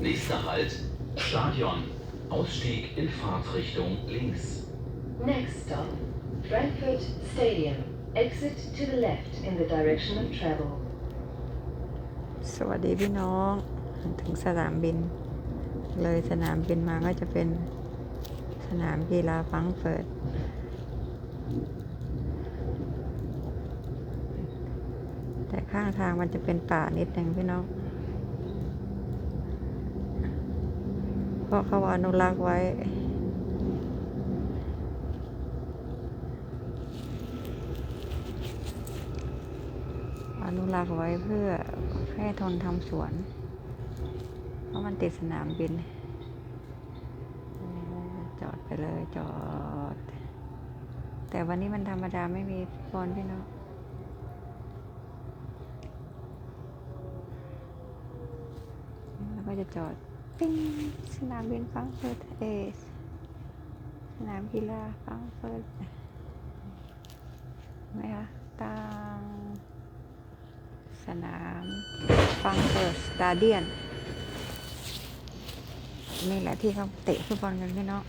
Nächster Halt, Stadion. Ausstieg in Fahrtrichtung links. Next stop, Frankfurt Stadium. Exit to the left in the direction of travel. สวัสดีพี่น้อง ถึงสนามบิน เลยสนามบินมาก็จะเป็นสนามกีฬาฟังเฟิร์ต แต่ข้างทางมันจะเป็นป่านิดนึงพี่น้องเพราะเขาอนุรักษ์ไว้อนุรักษ์ไว้เพื่อให้ทนทำสวน เพราะมันติดสนามบิน จอดไปเลยจอด แต่วันนี้มันธรรมดาไม่มีคนพี่น้องแล้วก็ จะจอดปิ้งสนามบินฟังก์เฟิร์ตเอสสนามกีฬาฟังเฟิร์ตไหมคะตั้งสนามฟังเฟิร์สตาเดียนนี่แหละที่เขาเตะฟุตบอลกันพี่น้อง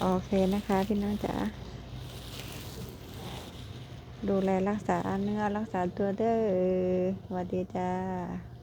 โอเคนะคะพี่น้องจ๋า ดูแลรักษาเนื้อรักษาตัวเด้อสวัสดีจ้า